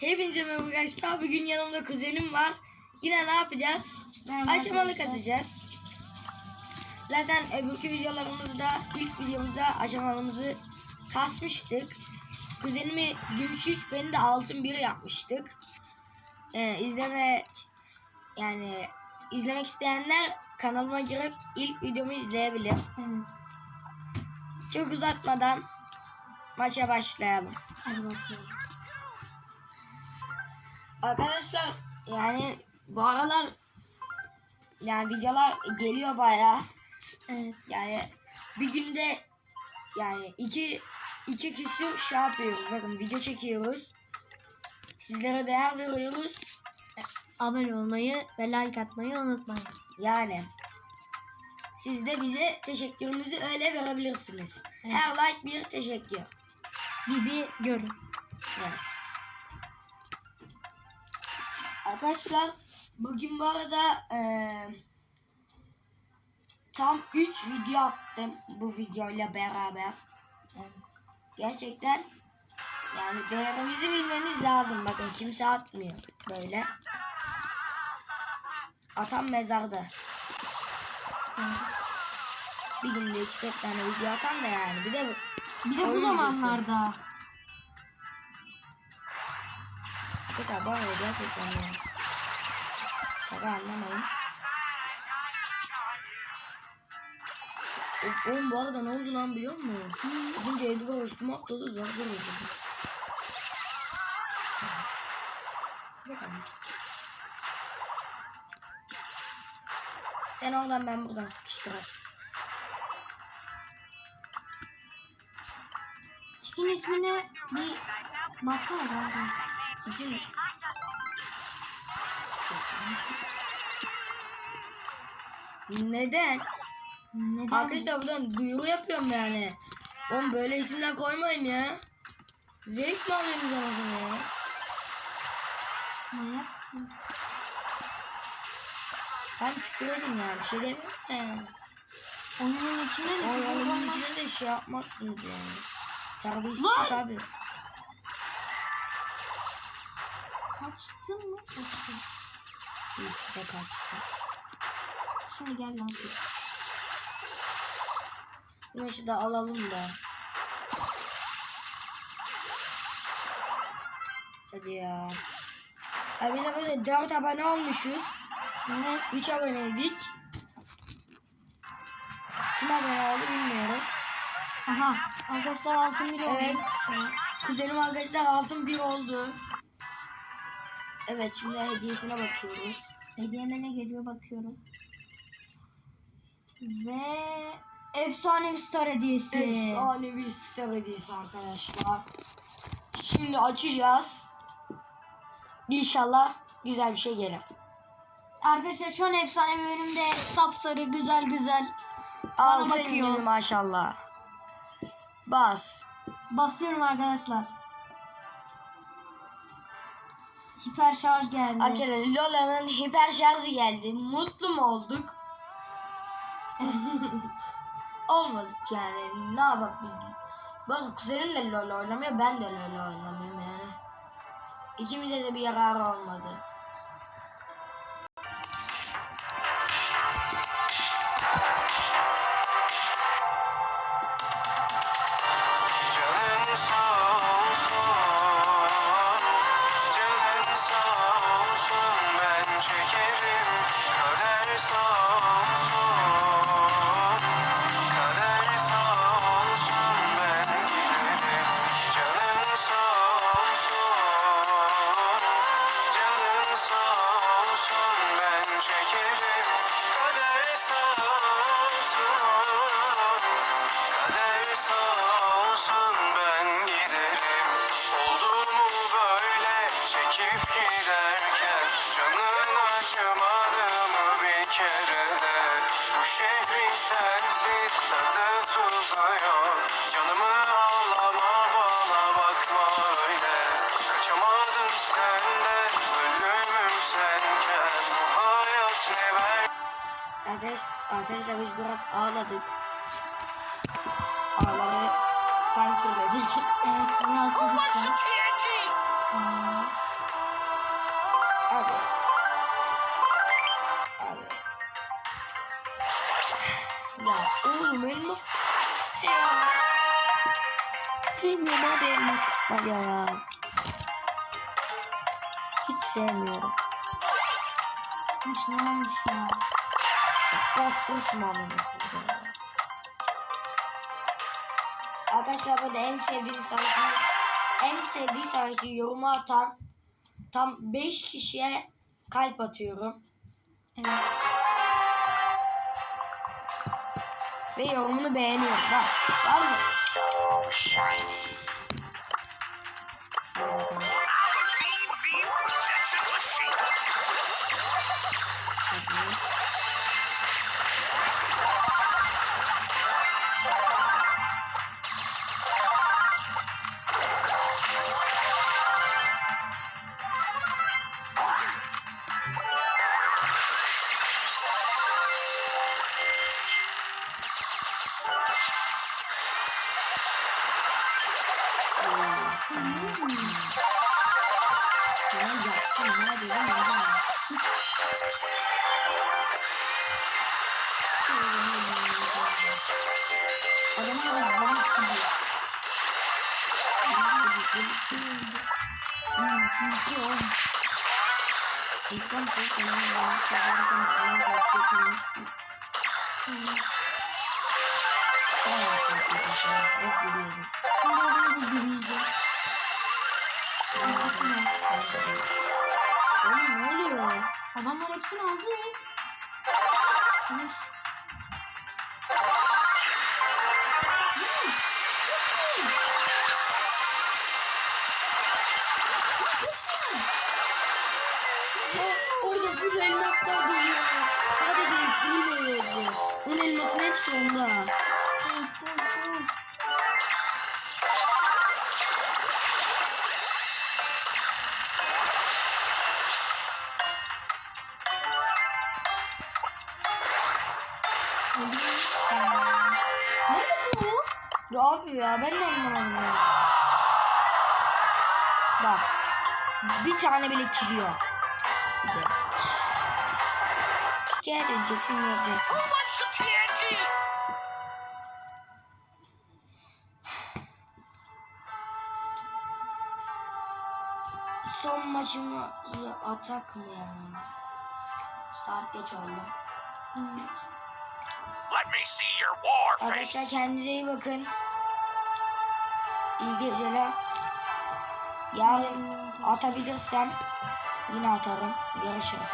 Hepinize merhaba arkadaşlar. Bugün yanımda kuzenim var. Yine ne yapacağız? Merhaba Aşamalı kasacağız. Zaten öbürkü videolarımızda, ilk videomuzda aşamalımızı kasmıştık. Kuzenimi gümüş 3, beni de altın 1 yapmıştık. Ee, izleme yani izlemek isteyenler kanalıma girip ilk videomu izleyebilir. Evet. Çok uzatmadan maça başlayalım. Hadi bakalım. Arkadaşlar yani bu aralar yani videolar geliyor baya Evet. yani bir günde yani iki iki küsür şey yapıyoruz bakın video çekiyoruz sizlere değer veriyoruz Abone olmayı ve like atmayı unutmayın. yani siz de bize teşekkürünüzü öyle verebilirsiniz Evet. her like bir teşekkür Gibi görün. Evet. Arkadaşlar bugün bu arada eee, tam 3 video attım bu videoyla beraber. Gerçekten yani değerimizi bilmeniz lazım. Bakın kimse atmıyor böyle. Atan mezarda. Bir günde 3-4 tane video atan da yani. Bir de Bir de bu zamanlarda. Mesela bu arada gerçekten yani. Şaka anlamayın. Oğlum bu arada ne oldu lan biliyor musun? Bugün Edgar üstüme atladı zor zor oldu. Sen oradan ben buradan sıkıştırayım. Çikin ismine bir baksana. Cici mi? Neden? Neden? Arkadaşlar buradan duyuru yapıyorum yani. Oğlum böyle isimler koymayın ya. Zevk mi alıyorsunuz anasını ya? Manyak. Ben küfür edin ya bir şey demiyorum yani. Oyunun içine O de yolun içine de şey yapmazsınız yani. Terbiyesizlik abi. Kaçtın mı? Kaçtın. De kaçtı. Şimdi gel lan. Maçı da alalım da. Hadi ya. Arkadaşlar böyle 4 abone olmuşuz. Evet. 3 aboneydik. Kim abone oldu bilmiyorum. Aha. Arkadaşlar altın biri oldu. Evet. Kuzenim arkadaşlar altın bir oldu. Evet şimdi hediyesine bakıyoruz. Hediyeme ne geliyor bakıyorum. Ve efsanevi star hediyesi. Efsane bir site hediyesi arkadaşlar. Şimdi açacağız. İnşallah güzel bir şey gelir. Arkadaşlar şu an efsane bölümde sapsarı güzel güzel. Bana Altın bakıyor. gibi maşallah. Bas. Basıyorum arkadaşlar. Hiper şarj geldi. Arkadaşlar Lola'nın hiper şarjı geldi. Mutlu mu olduk? Olmadık yani. Ne yapak biz? Bakın kuzenimle LoL oynamıyor. Ben de LoL oynamıyorum yani. İkimize de bir yararı olmadı. Mı bir kere de Bu şehrin sensiz tadı yok. Canımı ağlama bana bakma öyle. Kaçamadım senden ölümüm senken. Bu hayat ne ver Arkadaş, arkadaşlar biz biraz ağladık. Ağları sansürledik. Evet rahatladık da. ya. Oğlum elmas. Ya. Sevmiyorum abi elmas kırma ya. Hiç sevmiyorum. Nasıl olmuş ya? Bastırsın amına Arkadaşlar böyle en sevdiği savaşı en sevdiği savaşı yoruma atan tam 5 kişiye kalp atıyorum. Evet. Ve yorumunu beğeniyorum. Bak. Var mı? So shiny. Bana kızıyor. İnsan çok önemli. Sabahtan bana bahsetmiş. Bayağı korkuyorsun. Çok biliyorum. Şimdi orada bir gürüldü. Oğlum ne oluyor? Adamlar hepsini aldı. Evet. Hepsi onda. Nerede bu? Ya abi ya ben de anlamadım ya. Bak. Bir tane bile kiliyor. Bir de. Wants some TNT? Son maçımızı atak mı ya? Saat geç oldu. Evet. Let me see your war Arkadaşlar face. kendinize iyi bakın. İyi geceler. Yarın atabilirsem yine atarım. Görüşürüz.